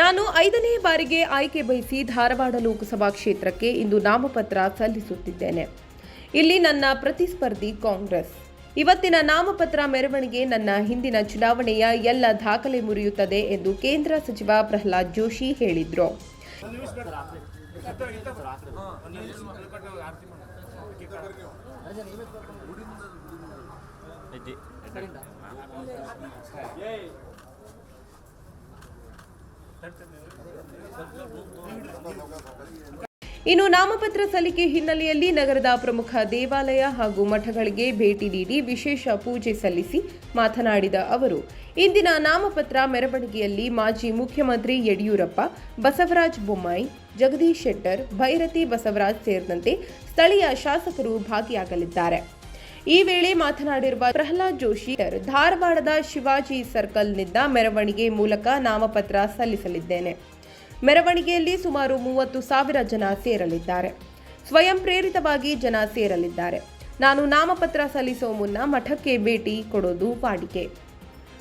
ನಾನು ಐದನೇ ಬಾರಿಗೆ ಆಯ್ಕೆ ಬಯಸಿ ಧಾರವಾಡ ಲೋಕಸಭಾ ಕ್ಷೇತ್ರಕ್ಕೆ ಇಂದು ನಾಮಪತ್ರ ಸಲ್ಲಿಸುತ್ತಿದ್ದೇನೆ. ಇಲ್ಲಿ ನನ್ನ ಪ್ರತಿಸ್ಪರ್ಧಿ ಕಾಂಗ್ರೆಸ್. ಇವತ್ತಿನ ನಾಮಪತ್ರ ಮೆರವಣಿಗೆ ನನ್ನ ಹಿಂದಿನ ಚುನಾವಣೆಯ ಎಲ್ಲ ದಾಖಲೆ ಮುರಿಯುತ್ತದೆ ಎಂದು ಕೇಂದ್ರ ಸಚಿವ ಪ್ರಹ್ಲಾದ್ ಜೋಶಿ ಹೇಳಿದರು. ಇನ್ನು ನಾಮಪತ್ರ ಸಲ್ಲಿಕೆ ಹಿನ್ನೆಲೆಯಲ್ಲಿ ನಗರದ ಪ್ರಮುಖ ದೇವಾಲಯ ಹಾಗೂ ಮಠಗಳಿಗೆ ಭೇಟಿ ನೀಡಿ ವಿಶೇಷ ಪೂಜೆ ಸಲ್ಲಿಸಿ ಮಾತನಾಡಿದ ಅವರು, ಇಂದಿನ ನಾಮಪತ್ರ ಮೆರವಣಿಗೆಯಲ್ಲಿ ಮಾಜಿ ಮುಖ್ಯಮಂತ್ರಿ ಯಡಿಯೂರಪ್ಪ, ಬಸವರಾಜ ಬೊಮ್ಮಾಯಿ, ಜಗದೀಶ್ ಶೆಟ್ಟರ್, ಭೈರತಿ ಬಸವರಾಜ್ ಸೇರಿದಂತೆ ಸ್ಥಳೀಯ ಶಾಸಕರು ಭಾಗಿಯಾಗಲಿದ್ದಾರೆ. ಈ ವೇಳೆ ಮಾತನಾಡಿರುವ ಪ್ರಹ್ಲಾದ್ ಜೋಶಿ, ಧಾರವಾಡದ ಶಿವಾಜಿ ಸರ್ಕಲ್ನಿಂದ ಮೆರವಣಿಗೆ ಮೂಲಕ ನಾಮಪತ್ರ ಸಲ್ಲಿಸಲಿದ್ದೇನೆ. ಮೆರವಣಿಗೆಯಲ್ಲಿ ಸುಮಾರು ಮೂವತ್ತು ಸಾವಿರ ಜನ ಸೇರಲಿದ್ದಾರೆ. ಸ್ವಯಂ ಪ್ರೇರಿತವಾಗಿ ಜನ ಸೇರಲಿದ್ದಾರೆ. ನಾನು ನಾಮಪತ್ರ ಸಲ್ಲಿಸುವ ಮುನ್ನ ಮಠಕ್ಕೆ ಭೇಟಿ ಕೊಡೋದು ವಾಡಿಕೆ.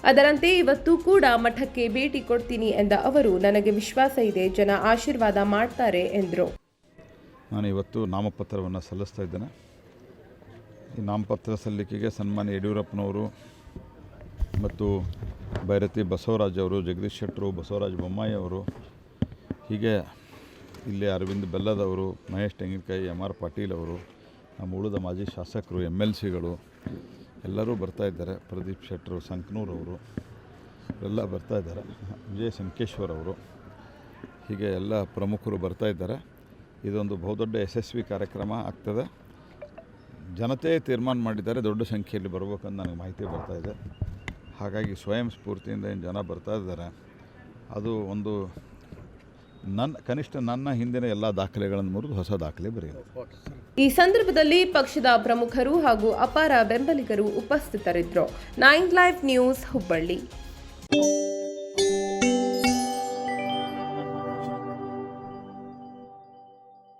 ಅದರಂತೆ ಇವತ್ತು ಕೂಡ ಮಠಕ್ಕೆ ಭೇಟಿ ಕೊಡ್ತೀನಿ ಎಂದ ಅವರು, ನನಗೆ ವಿಶ್ವಾಸ ಇದೆ, ಜನ ಆಶೀರ್ವಾದ ಮಾಡ್ತಾರೆ ಎಂದರು. ನಾನು ಇವತ್ತು ನಾಮಪತ್ರವನ್ನು ಸಲ್ಲಿಸ್ತಾ ಇದ್ದೇನೆ. ಈ ನಾಮಪತ್ರ ಸಲ್ಲಿಕೆಗೆ ಸನ್ಮಾನ್ಯ ಯಡಿಯೂರಪ್ಪನವರು ಮತ್ತು ಭೈರತಿ ಬಸವರಾಜ್ ಅವರು, ಜಗದೀಶ್ ಶೆಟ್ಟರು, ಬಸವರಾಜ ಬೊಮ್ಮಾಯಿ ಅವರು, ಹೀಗೆ ಇಲ್ಲಿ ಅರವಿಂದ್ ಬೆಲ್ಲದವರು ಮಹೇಶ್ ತೆಂಗಿನಕಾಯಿ ಎಂ ಆರ್ ಪಾಟೀಲ್ ಅವರು, ನಮ್ಮ ಉಳಿದ ಮಾಜಿ ಶಾಸಕರು ಎಂ ಎಲ್ ಸಿಗಳು, ಎಲ್ಲರೂ ಬರ್ತಾ ಇದ್ದಾರೆ. ಪ್ರದೀಪ್ ಶೆಟ್ಟರು, ಸಂಕನೂರು ಅವರು, ಎಲ್ಲ ಬರ್ತಾ ಇದ್ದಾರೆ. ವಿಜಯ ಸಂಕೇಶ್ವರ್ ಅವರು, ಹೀಗೆ ಎಲ್ಲ ಪ್ರಮುಖರು ಬರ್ತಾ ಇದ್ದಾರೆ. ಇದೊಂದು ಬಹುದೊಡ್ಡ ಯಶಸ್ವಿ ಕಾರ್ಯಕ್ರಮ ಆಗ್ತದೆ. ಜನತೆ ತೀರ್ಮಾನ ಮಾಡಿದ್ದಾರೆ, ದೊಡ್ಡ ಸಂಖ್ಯೆಯಲ್ಲಿ ಬರಬೇಕಂತ ನನಗೆ ಮಾಹಿತಿ ಬರ್ತಾ ಇದೆ. ಹಾಗಾಗಿ ಸ್ವಯಂ ಸ್ಫೂರ್ತಿಯಿಂದ ಏನು ಜನ ಬರ್ತಾ ಇದ್ದಾರೆ, ಅದು ಒಂದು ನನ್ನ ಕನಿಷ್ಠ ನನ್ನ ಹಿಂದಿನ ಎಲ್ಲ ದಾಖಲೆಗಳನ್ನು ಮುರಿದು ಹೊಸ ದಾಖಲೆ ಬರೆಯೋದು. ಈ ಸಂದರ್ಭದಲ್ಲಿ ಪಕ್ಷದ ಪ್ರಮುಖರು ಹಾಗೂ ಅಪಾರ ಬೆಂಬಲಿಗರು ಉಪಸ್ಥಿತರಿದ್ದರು. Nine live news Hubballi.